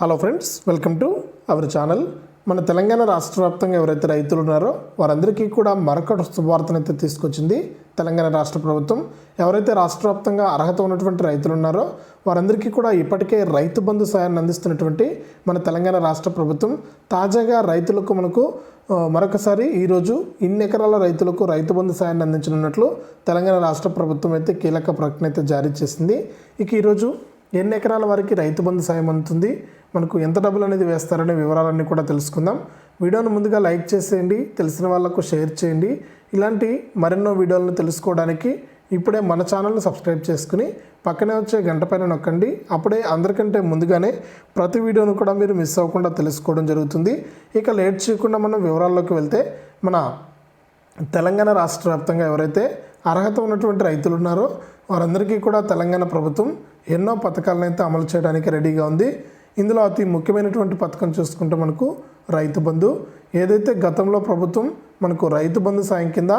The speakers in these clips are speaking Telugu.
Hello friends welcome to our channel మన తెలంగాణ రాష్ట్ర వ్యాప్తంగా ఎవరైతే రైతులు ఉన్నారో వారందరికీ కూడా మరొకటి శుభవార్తనైతే తీసుకొచ్చింది తెలంగాణ రాష్ట్ర ప్రభుత్వం. ఎవరైతే రాష్ట్ర వ్యాప్తంగా అర్హత ఉన్నటువంటి రైతులు ఉన్నారో వారందరికీ కూడా ఇప్పటికే రైతు బంధు సాయాన్ని అందిస్తున్నటువంటి మన తెలంగాణ రాష్ట్ర ప్రభుత్వం. తాజాగా రైతులకు మనకు మరొకసారి ఈరోజు ఇన్ని ఎకరాల రైతులకు రైతు బంధు సాయాన్ని అందించనున్నట్లు తెలంగాణ రాష్ట్ర ప్రభుత్వం అయితే కీలక ప్రకటన అయితే జారీ చేసింది. ఇక ఈరోజు ఎన్ని ఎకరాల వారికి రైతు బంధు సాయం అందుతుంది మనకు ఎంత డబ్బులు అనేది వేస్తారనే వివరాలన్నీ కూడా తెలుసుకుందాం. వీడియోను ముందుగా లైక్ చేసేయండి తెలిసిన వాళ్ళకు షేర్ చేయండి. ఇలాంటి మరెన్నో వీడియోలను తెలుసుకోవడానికి ఇప్పుడే మన ఛానల్ని సబ్స్క్రైబ్ చేసుకుని పక్కనే వచ్చే గంట పైన నొక్కండి. అప్పుడే అందరికంటే ముందుగానే ప్రతి వీడియోను కూడా మీరు మిస్ అవ్వకుండా తెలుసుకోవడం జరుగుతుంది. ఇక లేట్ చేయకుండా మనం వివరాల్లోకి వెళ్తే మన తెలంగాణ రాష్ట్ర వ్యాప్తంగా ఎవరైతే అర్హత ఉన్నటువంటి రైతులు ఉన్నారో. వారందరికీ కూడా తెలంగాణ ప్రభుత్వం ఎన్నో పథకాలను అయితే అమలు చేయడానికి రెడీగా ఉంది. ఇందులో అతి ముఖ్యమైనటువంటి పథకం చూసుకుంటే మనకు రైతు బంధు. ఏదైతే గతంలో ప్రభుత్వం మనకు రైతు బంధు సాయం కింద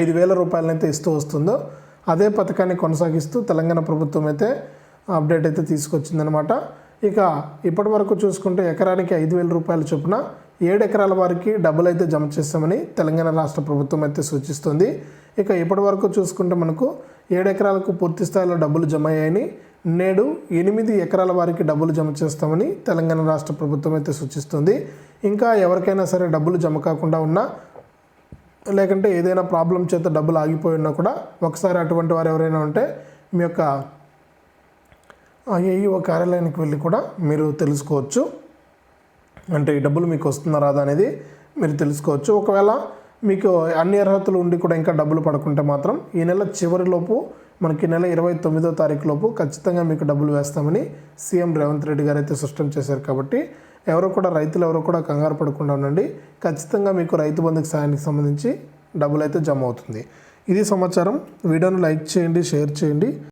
ఐదు వేల రూపాయలనైతే ఇస్తూ వస్తుందో అదే పథకాన్ని కొనసాగిస్తూ తెలంగాణ ప్రభుత్వం అయితే అప్డేట్ అయితే తీసుకొచ్చిందనమాట ఇక ఇప్పటి వరకు చూసుకుంటే ఎకరానికి ఐదు వేల రూపాయల చొప్పున ఏడు ఎకరాల వారికి డబ్బులు అయితే జమ చేస్తామని తెలంగాణ రాష్ట్ర ప్రభుత్వం అయితే సూచిస్తుంది. ఇక ఇప్పటి వరకు చూసుకుంటే మనకు ఏడు ఎకరాలకు పూర్తి స్థాయిలో డబ్బులు జమ అయ్యాయని నేడు ఎనిమిది ఎకరాల వారికి డబ్బులు జమ చేస్తామని తెలంగాణ రాష్ట్ర ప్రభుత్వం అయితే సూచిస్తుంది. ఇంకా ఎవరికైనా సరే డబ్బులు జమ కాకుండా ఉన్నా లేకుంటే ఏదైనా ప్రాబ్లం చేత డబ్బులు ఆగిపోయి ఉన్నా కూడా ఒకసారి అటువంటి వారు ఎవరైనా ఉంటే మీ యొక్క ఏఈఓ కార్యాలయానికి వెళ్ళి కూడా మీరు తెలుసుకోవచ్చు. అంటే ఈ డబ్బులు మీకు వస్తుందా రాదా అనేది మీరు తెలుసుకోవచ్చు. ఒకవేళ మీకు అన్ని అర్హతలు ఉండి కూడా ఇంకా డబ్బులు పడకుంటే మాత్రం ఈ నెల చివరిలోపు మనకి ఈ నెల ఇరవై తొమ్మిదో తారీఖు లోపు ఖచ్చితంగా మీకు డబ్బులు వేస్తామని సీఎం రేవంత్ రెడ్డి గారు అయితే స్పష్టం చేశారు కాబట్టి ఎవరో కూడా రైతులు ఎవరో కూడా కంగారు పడకుండా ఉండండి. ఖచ్చితంగా మీకు రైతు బంధుకు సాయానికి సంబంధించి డబ్బులు అయితే జమ అవుతుంది. ఇది సమాచారం. వీడియోను లైక్ చేయండి షేర్ చేయండి.